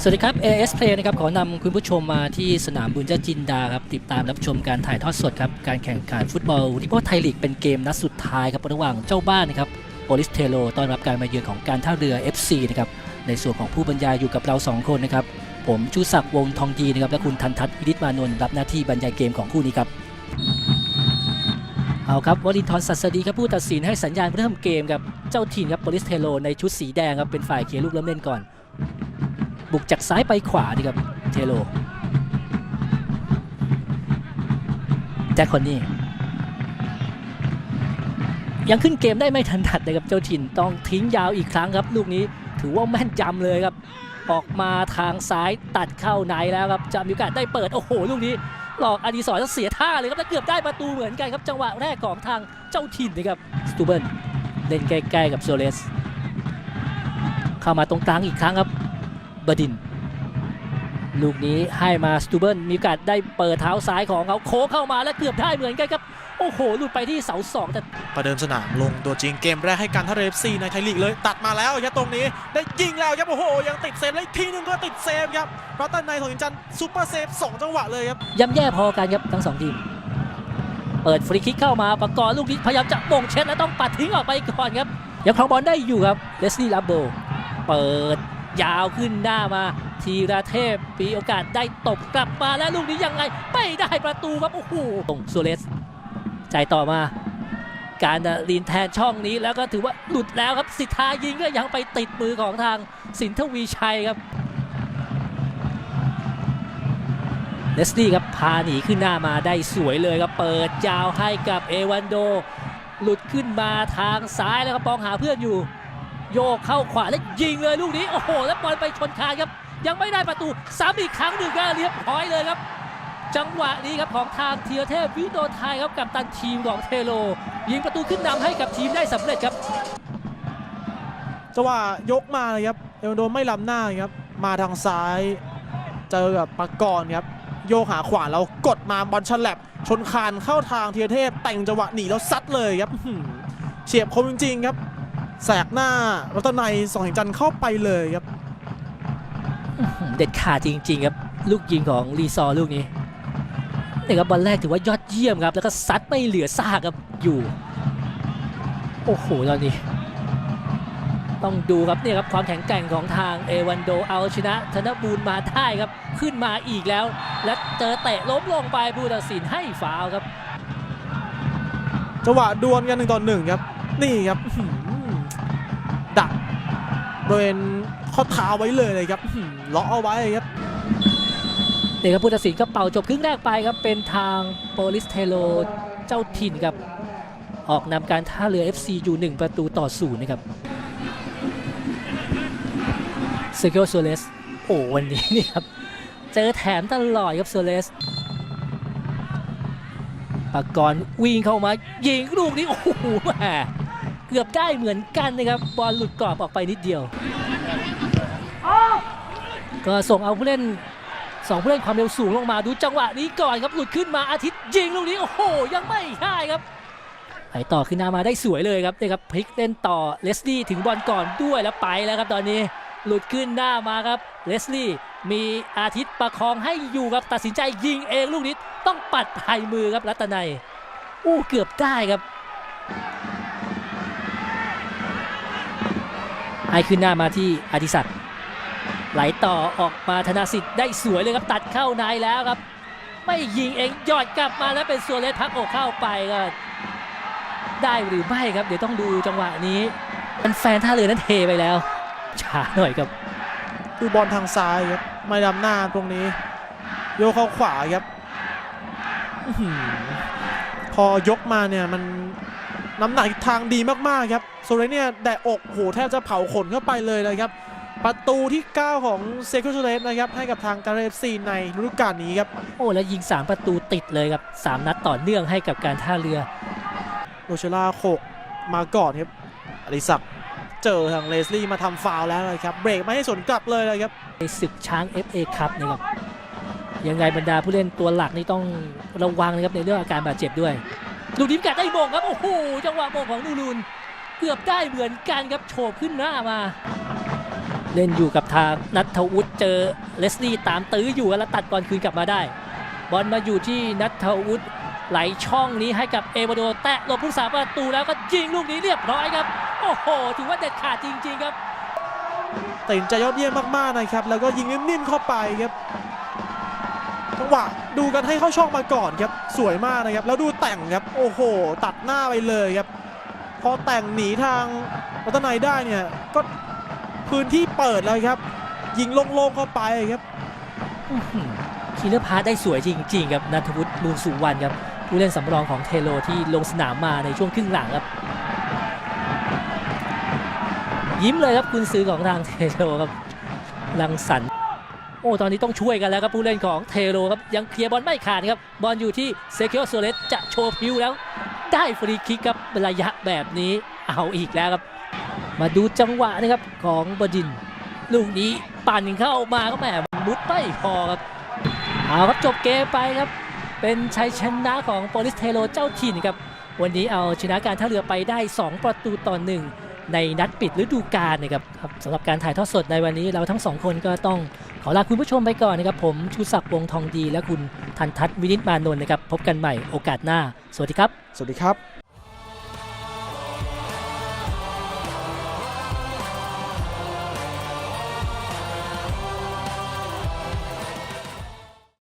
สวัสดีครับ AS Play นะครับขอนำคุณผู้ชมมาที่สนามบุญเจจินดาครับติดตามรับชมการถ่ายทอดสดครับการแข่งขันฟุตบอลที่พวกไทยลีกเป็นเกมนัดสุดท้ายครับระหว่างเจ้าบ้านนะครับโอลิสเทโลต้อนรับการมาเยือนของการท่าเรือ FC นะครับในส่วนของผู้บรรยายอยู่กับเรา 2 คนนะครับผมชูศักดิ์วงทองดีนะครับและคุณทันทัศน์วิริศมานนท์รับหน้าที่บรรยายเกมของคู่นี้ครับเอาครับวลินทรสัสดีครับผู้ตัดสินให้สัญญาณเริ่มเกมครับเจ้าถิ่นครับโอลิสเทโลในชุดสีแดงครับเป็นฝ่ายเคลียร์ลูกเริ่มเล่นก่อน บุกจากซ้ายไปขวาดีครับเทโลแจ็คคอนนี่ยังขึ้นเกมได้ไม่ทันทัดนะครับเจ้าถิ่นต้องทิ้งยาวอีกครั้งครับลูกนี้ถือว่าแม่นยำเลยครับ ออกมาทางซ้ายตัดเข้าในแล้วครับจะมีโอกาสได้เปิดโอ้โหลูกนี้หลอกอดีศรจะเสียท่าเลยครับแล้วเกือบได้ประตูเหมือนกันครับ จังหวะแรกของทางเจ้าถิ่นนะครับสตูเบิลเล่นใกล้ๆกับโซเลส เข้ามาตรงกลางอีกครั้งครับ บดิน ลูกนี้ให้มาสตูเบิลมีโอกาสได้เปิดเท้าซ้ายของเขาโค้งเข้ามาแล้วเกือบได้เหมือนกันครับ โอ้โหหลุดไปที่เสาสองแต่ประเดิมสนามลงตัวจริงเกมแรกให้การท่าเรือเอฟซีในไทยลีกเลย ตัดมาแล้วครับตรงนี้ได้ยิงแล้วครับโอ้โห ยังติดเซฟแล้วอีกทีหนึงก็ติดเซฟครับรัตตันในของอินจันทร์ซูเปอร์เซฟสองจังหวะเลยครับย่ำแย่พอกันครับทั้งสองทีมเปิดฟรีคิกเข้ามาประกอบลูกนี้พยายามจะบ่งเช็ดและต้องปัดทิ้งออกไปก่อนครับยังครองบอลได้อยู่ครับเลสลี่ลับโบเปิด ยาวขึ้นหน้ามา ทีระเทพมีโอกาสได้ตบกลับมาและลูกนี้ยังไง ไม่ได้ประตูครับโอ้โหตรงซูเรสจ่ายต่อมา การลีนแทนช่องนี้แล้วก็ถือว่าหลุดแล้วครับสิทธายิงก็ยังไปติดมือของทางสินทวีชัยครับเลสลี่ครับพาหนีขึ้นหน้ามาได้สวยเลยครับเปิดยาวให้กับเอวันโด หลุดขึ้นมาทางซ้ายแล้วก็มองหาเพื่อนอยู่ โยกเข้าขวาแล้วยิงเลยลูกนี้ โอ้โห แล้วบอลไปชนคานครับ ยังไม่ได้ประตูซ้ำอีกครั้งหนึ่งก็เรียบร้อยเลยครับ จังหวะนี้ครับของทางเทียเทพวิโนไทยครับกับตันทีมของเทโล ยิงประตูขึ้นนำให้กับทีมได้สำเร็จครับจังหวะยกมาเลยครับเอลโดไม่ล้ำหน้าครับมาทางซ้ายเจอกับปากรครับโยกหาขวาแล้วกดมาบอลฉลับชนคานเข้าทางเทียเทพแต่งจังหวะหนีแล้วซัดเลยครับเฉียบคมจริงๆครับ แสกหน้ารัตนัยสองหินจันทร์เข้าไปเลยครับ เด็ดขาดจริง ๆ ครับ ลูกยิงของรีซอร์ลูกนี้นี่ครับบอลแรกถือว่ายอดเยี่ยมครับ แล้วก็ซัดไม่เหลือซากครับอยู่ โอ้โหตอนนี้ ต้องดูครับเนี่ยครับความแข็งแกร่งของทางเอวันโดเอาชนะ ธนบูลมาได้ครับ ขึ้นมาอีกแล้ว และเจอเตะล้มลงไปผู้ตัดสินให้ฟาวล์ครับจังหวะดวลกันหนึ่งต่อหนึ่งครับ นี่ครับอื้อหือดัก บริเวณข้อเท้าไว้เลยเลยครับล็อกเอาไว้ครับนี่ครับผู้ตัดสินก็เป่าจบครึ่งแรกไปครับ เป็นทางโปลิสเทโลเจ้าถิ่นครับ ออกนำการท่าเรือ FC อยู่1ประตูต่อศูนย์นะครับเซเกิลโซเลสโอ้วันนี้นี่ครับ เจอแถมตลอดครับโซเลสปากกรวิ่งเข้ามา ยิงลูกนี้ โอ้โหแหม เกือบได้เหมือนกันนะครับบอลหลุดกรอบออกไปนิดเดียว ก็ส่งเอาผู้เล่นสองผู้เล่นความเร็วสูงลงมาดูจังหวะนี้ก่อนครับหลุดขึ้นมาอาทิตย์ยิงลูกนี้โอ้โหยังไม่ได้ครับไปต่อขึ้นหน้ามาได้สวยเลยครับนี่ครับพลิกเล่นต่อเลสลี่ถึงบอลก่อนด้วยแล้วไปแล้วครับตอนนี้หลุดขึ้นหน้ามาครับเลสลี่มีอาทิตย์ประคองให้อยู่ครับตัดสินใจยิงเองลูกนี้ต้องปัดภายมือครับรัตนัยอู้เกือบได้ครับให้ ขึ้นหน้ามาที่อธิศักดิ์ไหลต่อออกมาธนาสิทธิ์ได้สวยเลยครับตัดเข้าในแล้วครับ ไม่ยิงเองยอดกลับมาแล้วเป็นส่วนเลสพักอกเข้าไปก็ได้หรือไม่ครับ เดี๋ยวต้องดูจังหวะนี้มันแฟนท่าเรือนั้นเทไปแล้วช้าหน่อยครับคือบอลทางซ้ายครับไม่ดำหน้าตรงนี้ โยกเข้าขวาครับอื้อหือพอยกมาเนี่ยมัน น้ำหนักทางดีมากๆครับโซเรเนี่ยแดะอกโหแทบจะเผาขนเข้าไปเลยนะครับ ประตูที่ 9 ของเซคูโซเรสนะครับ ให้กับทางการเอฟซีในฤดูกาลนี้ครับ โอ้แล้วยิง 3 ประตูติดเลยครับ 3 นัดต่อเนื่องให้กับการท่าเรือโรเชล่าโขกมาก่อนครับอริศักดิ์เจอทางเลสลี่มาทำฟาวล์แล้วเลยครับ เบรกไม่ให้สวนกลับเลยเลยครับในศึกช้าง FA ครับนะครับยังไงบรรดาผู้เล่นตัวหลักนี่ต้องระวังนะครับในเรื่องอาการบาดเจ็บด้วย ลูกนี้กัดได้โมงครับ โอ้โห จังหวะโมงของนูนูนเกือบได้เหมือนกันครับโฉบขึ้นหน้ามา เล่นอยู่กับทางนัทวุฒิเจอเลสลี่ตามตื้ออยู่แล้วตัดบอลคืนกลับมาได้ บอลมาอยู่ที่นัทวุฒิไหลช่องนี้ให้กับเอวาโดแตะหลบผู้สาประตูแล้วก็ยิงลูกนี้เรียบร้อยครับ โอ้โห ถือว่าเด็ดขาดจริง ๆ ครับตัดสินใจยอดเยี่ยมมากๆนะครับ แล้วก็ยิงนิ่มๆเข้าไปครับ งหวะดูกันให้เข้าช่องมาก่อนครับสวยมากนะครับ แล้วดูแต่งครับโอ้โห ตัดหน้าไปเลยครับ พอแต่งหนีทางวัฒนัยได้เนี่ยก็พื้นที่เปิดแล้วครับ ยิงโล่งๆเข้าไปครับคีเลอร์พาได้สวยจริง ๆ ครับนัทวุฒิมูลสุวรรณครับผู้เล่นสำรองของเทโลที่ลงสนามมาในช่วงครึ่งหลังครับ ยิ้มเลยครับคุณซื้อของทางเทโลครับลังสรร อ้ตอนนี้ต้องช่วยกันแล้วครับผู้เล่นของเทโลครับยังเคลียร์บอลไม่ขาดครับบอลอยู่ที่เซคิโอโซเลสจะโชว์พิวแล้ว ได้ฟรีคิกครับระยะแบบนี้เอาอีกแล้วครับ มาดูจังหวะนะครับของบดิน ลูกนี้ปั่นเข้ามาก็แหมมุดไม่พอครับเอาครับจบเกมไปครับ เป็นชัยชนะของโปลิสเทโลเจ้าถิ่นครับวันนี้เอาชนะการท่าเรือไปได้ 2 ประตูต่อหนึ่ง ในนัดปิดฤดูกาลนะครับสำหรับการถ่ายทอดสดในวันนี้เราทั้งสองคนก็ต้องขอลาคุณผู้ชมไปก่อนนะครับ ผมชูศักดิ์วงทองดีและคุณทันทัศน์วินิตมานนท์นะครับ พบกันใหม่โอกาสหน้า สวัสดีครับ สวัสดีครับ